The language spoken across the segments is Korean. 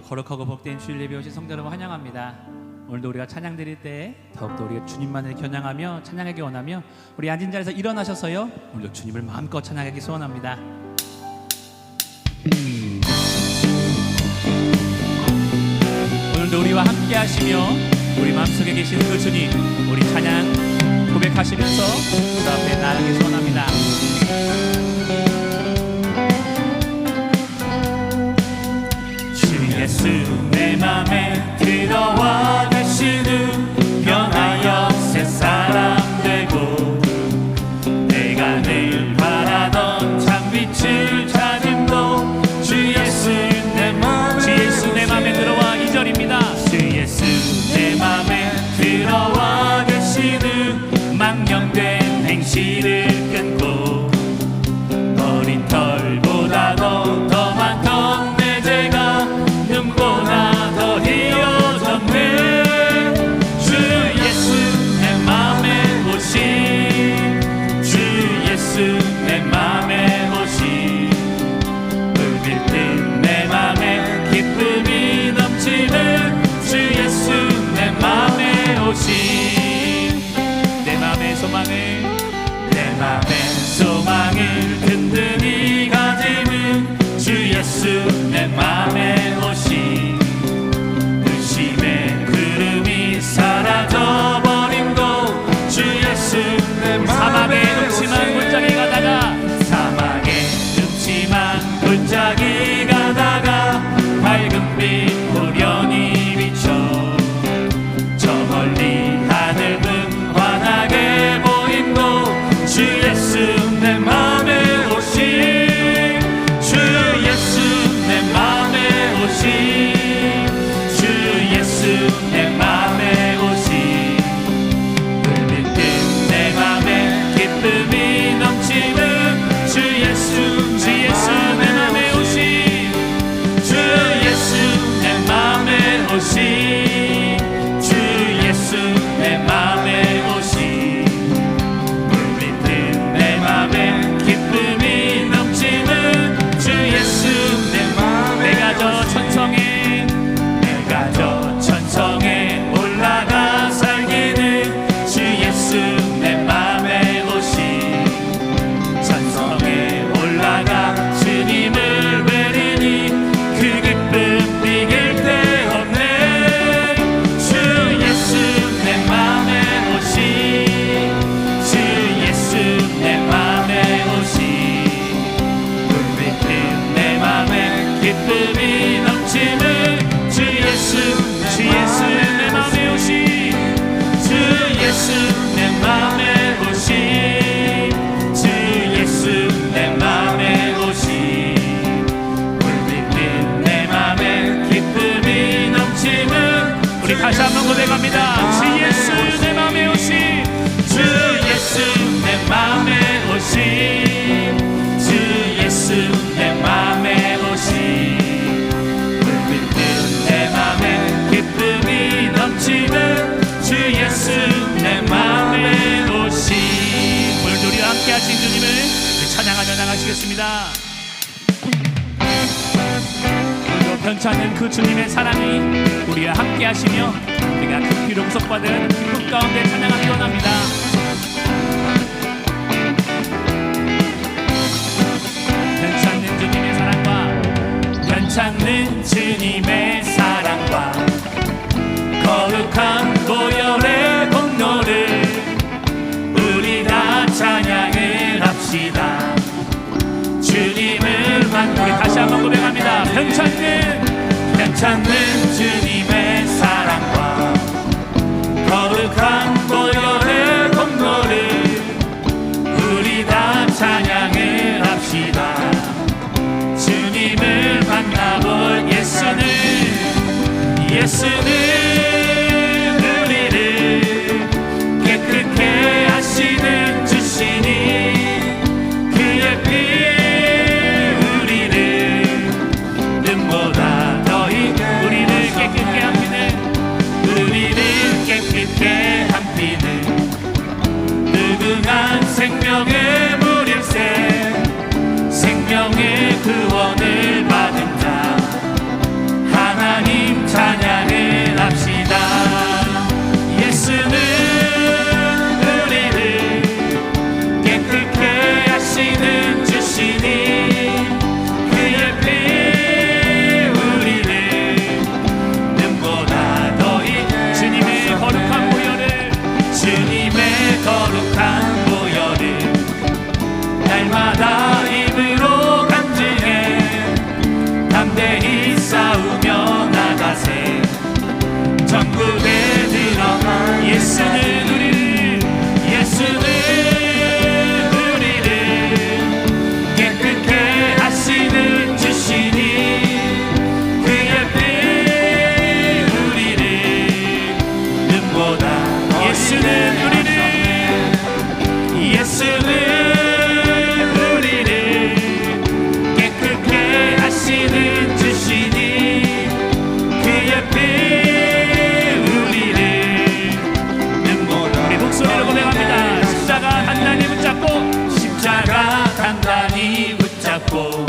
오늘도 거룩하고 복된 주일 예배 오신 성도 여러분 환영합니다. 오늘도 우리가 찬양 드릴 때 더욱더 우리가 주님만을 겨냥하며 찬양하기 원하며 우리 앉은 자리에서 일어나셔서요 오늘도 주님을 마음껏 찬양하기 소원합니다. 오늘도 우리와 함께 하시며 우리 마음속에 계신 그 주님 우리 찬양 고백하시면서 그 앞에 나아가기 소원합니다. 예수 내 맘에 들어와 계시는 변하여 새 사람 되고 내가 늘 바라던 참빛을 찾음도 주 예수 내 맘에 주 예수 내 맘에 들어와 이절입니다주 예수 내 맘에 들어와 계시는 망령된 행실을 끊고 어린 털보다도 더 고백합니다. 주 예수 내 맘에 오신 주 예수 내 맘에 오신 주 예수 내 맘에 오신. 울릴 듯내 맘에 기쁨이 넘치는 주 예수 내 맘에 오신. 우리와 함께 하신 주님을 찬양하며 나가시겠습니다 변치 않는 그 주님의 사랑이 우리와 함께 하시며 우리가 극히로 구속받은 기쁨 가운데 찬양하기 원합니다. 변찮는 주님의 사랑과 변찮는 주님의 사랑과 거룩한 보혈의 공로를 우리 다 찬양을 합시다. 주님을 만나 다시 한번 고백합니다. 변찮는 변찮는 주님의 사랑과 거룩한 보혈의 공로를 우리 다 찬양 생명의 다시 붙잡고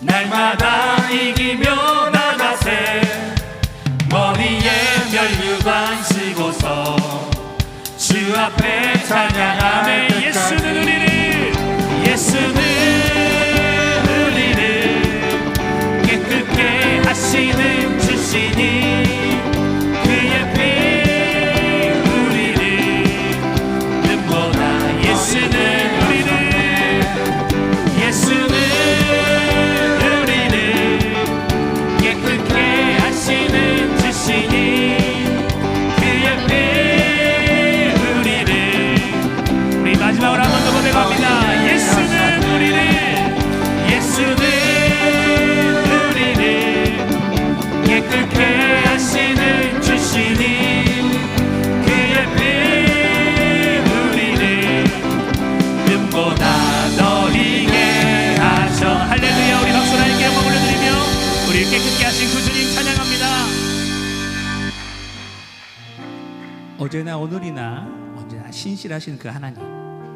날마다 이기며 나가세. 머리에 면류관 쓰고서 주 앞에 찬양하네 예수는 우리를 예수는 우리를 깨끗게 하시는 주시니 어제나 오늘이나 언제나 신실하신 그 하나님,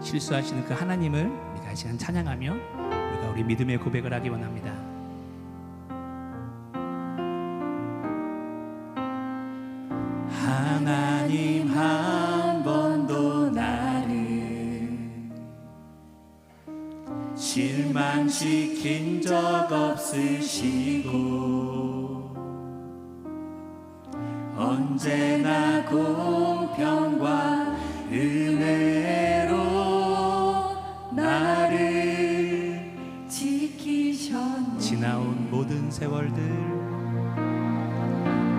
실수하시는 그 하나님을 우리가 이 시간 찬양하며 우리가 우리 믿음의 고백을 하기 원합니다. 하나님 한 번도 실망시킨 적 없으시고 언제나 고 형통과 은혜로 나를 지키셨네. 지나온 모든 세월들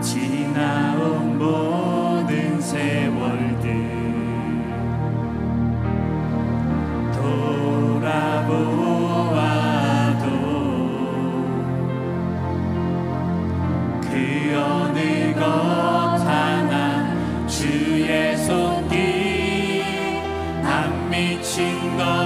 지나온 모든 세월들 돌아보아도 그 어느 것 나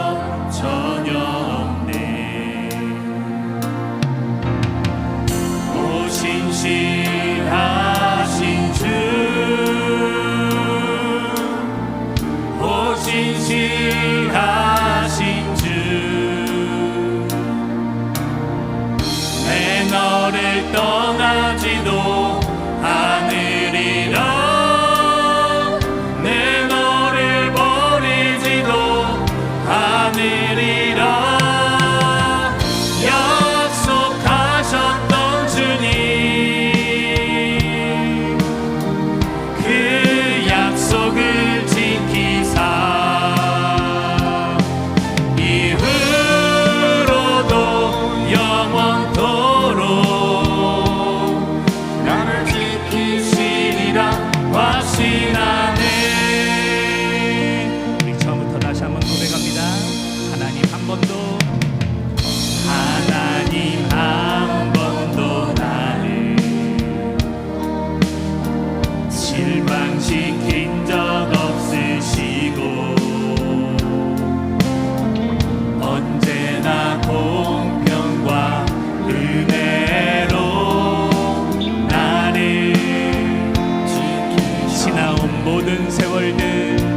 모든 세월들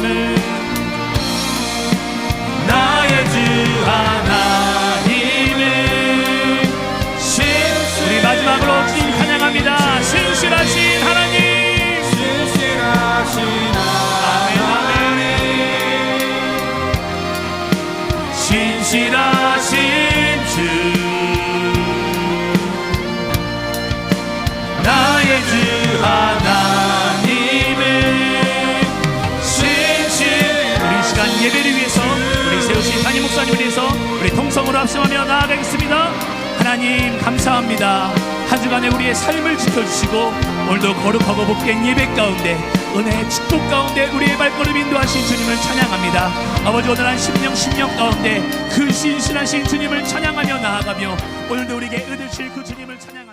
Amen. 성으로 합성하며 나아가겠습니다. 하나님 감사합니다. 한 주간의 우리의 삶을 지켜주시고 오늘도 거룩하고 복된 예배 가운데 은혜의 축복 가운데 우리의 발걸음 인도하신 주님을 찬양합니다. 아버지 오늘한 심령 심령 가운데 그 신신하신 주님을 찬양하며 나아가며 오늘도 우리에게 얻으실 그 주님을 찬양합니다.